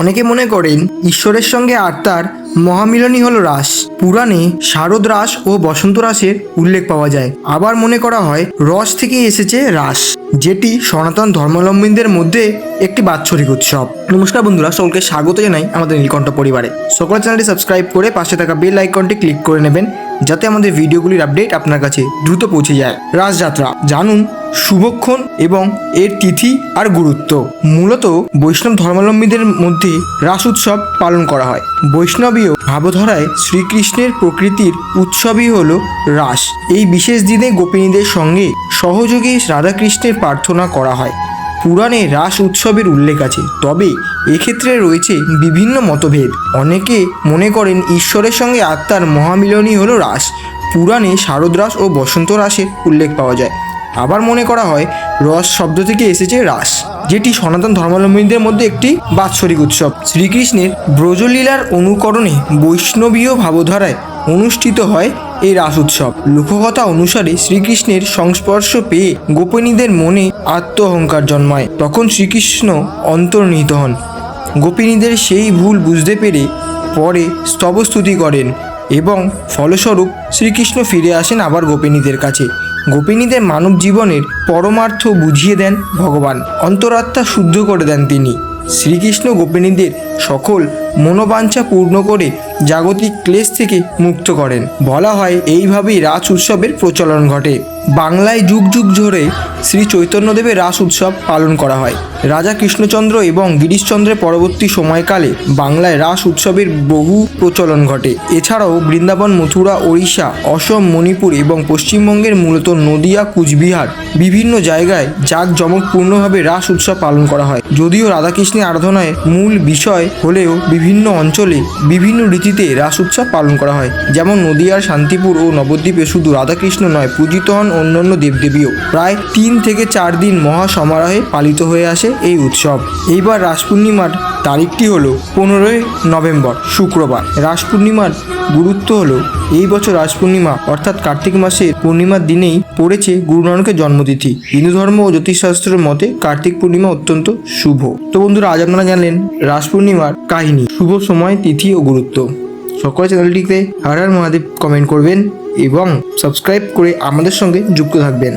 অনেকে মনে করেন ঈশ্বরের সঙ্গে আত্মার মহামিলনই হল রাস। পুরাণে শারদ রাস ও বসন্ত রাসের উল্লেখ পাওয়া যায়। আবার মনে করা হয়, রস থেকেই এসেছে রাস, যেটি সনাতন ধর্মাবলম্বীদের মধ্যে একটি বাৎসরিক উৎসব। নমস্কার বন্ধুরা, সকলকে স্বাগত জানাই আমাদের নীলকণ্ঠ পরিবারে। সকল চ্যানেলটি সাবস্ক্রাইব করে পাশে থাকা বেল আইকনটি ক্লিক করে নেবেন যাতে আমাদের ভিডিওগুলির আপডেট আপনার কাছে দ্রুত পৌঁছে যায়। রাসযাত্রা জানুন, শুভক্ষণ এবং এর তিথি আর গুরুত্ব। মূলত বৈষ্ণব ধর্মাবলম্বীদের মধ্যে রাস উৎসব পালন করা হয়। বৈষ্ণবীয় ভাবধারায় শ্রীকৃষ্ণের প্রকৃতির উৎসবই হল রাস। এই বিশেষ দিনে গোপিনীদের সঙ্গে সহযোগে রাধাকৃষ্ণের প্রার্থনা করা হয়। পুরাণে রাস উৎসবের উল্লেখ আছে। তবে এক্ষেত্রে রয়েছে বিভিন্ন মতভেদ। অনেকে মনে করেন ঈশ্বরের সঙ্গে আত্মার মহামিলনই হলো রাস। পুরাণে শারদ রাস ও বসন্ত রাসের উল্লেখ পাওয়া যায়। আবার মনে করা হয়, রস শব্দ থেকে এসেছে রাস, যেটি সনাতন ধর্মাবলম্বীদের মধ্যে একটি বাৎসরিক উৎসব। শ্রীকৃষ্ণের ব্রজলীলার অনুকরণে বৈষ্ণবীয় ভাবধারায় অনুষ্ঠিত হয় এই রাস উৎসব। লোককথা অনুসারে শ্রীকৃষ্ণের সংস্পর্শ পেয়ে গোপিনীদের মনে আত্ম অহংকার জন্মায়। তখন শ্রীকৃষ্ণ অন্তর্নিহিত হন। গোপিনীদের সেই ভুল বুঝতে পেরে পরে স্তবস্তুতি করেন এবং ফলস্বরূপ শ্রীকৃষ্ণ ফিরে আসেন আবার গোপিনীদের কাছে। গোপিনীদের মানব জীবনের পরমার্থ বুঝিয়ে দেন ভগবান। অন্তরাত্মা শুদ্ধ করে দেন তিনি। শ্রীকৃষ্ণ গোপিনীদের সকল মনোবাঞ্ছা পূর্ণ করে জাগতিক ক্লেশ থেকে মুক্ত করেন। বলা হয়, এইভাবেই রাস উৎসবের প্রচলন ঘটে। বাংলায় যুগ যুগ ধরে শ্রী চৈতন্যদেবের রাস উৎসব পালন করা হয়। রাজা কৃষ্ণচন্দ্র এবং গিরিশচন্দ্রের পরবর্তী সময়কালে বাংলায় রাস উৎসবের বহু প্রচলন ঘটে। এছাড়াও বৃন্দাবন, মথুরা, ওড়িশা, অসম, মণিপুর এবং পশ্চিমবঙ্গের মূলত নদিয়া, কুচবিহার বিভিন্ন জায়গায় জাঁকজমকপূর্ণভাবে রাস উৎসব পালন করা হয়। যদিও রাধাকৃষ্ণের আরাধনায় মূল বিষয় হলেও বিভিন্ন অঞ্চলে বিভিন্ন রীতিতে রাস উৎসব পালন করা হয়। যেমন নদিয়ার শান্তিপুর ও নবদ্বীপে শুধু রাধাকৃষ্ণ নয়, পূজিত হন অন্যান্য দেবদেবীও। প্রায় তিন থেকে চার দিন মহা সমারোহে পালিত হয়ে আসে এই উৎসব। এইবার রাস পূর্ণিমার তারিখটি হলো পনেরোই নভেম্বর, শুক্রবার। রাস পূর্ণিমার গুরুত্ব হলো এই বছর রাস পূর্ণিমা, অর্থাৎ কার্তিক মাসের পূর্ণিমার দিনেই পড়েছে গুরু নানকের জন্মতিথি। হিন্দু ধর্ম ও জ্যোতিষশাস্ত্রের মতে কার্তিক পূর্ণিমা অত্যন্ত শুভ। তো বন্ধুরা, আজ আপনারা জানলেন রাস পূর্ণিমার কাহিনী। শুভ সময়, তিথি ও গুরুত্ব। সকল চ্যানেলটিতে হার হার মহাদেব কমেন্ট করবেন এবং সাবস্ক্রাইব করে আমাদের সঙ্গে যুক্ত থাকবেন।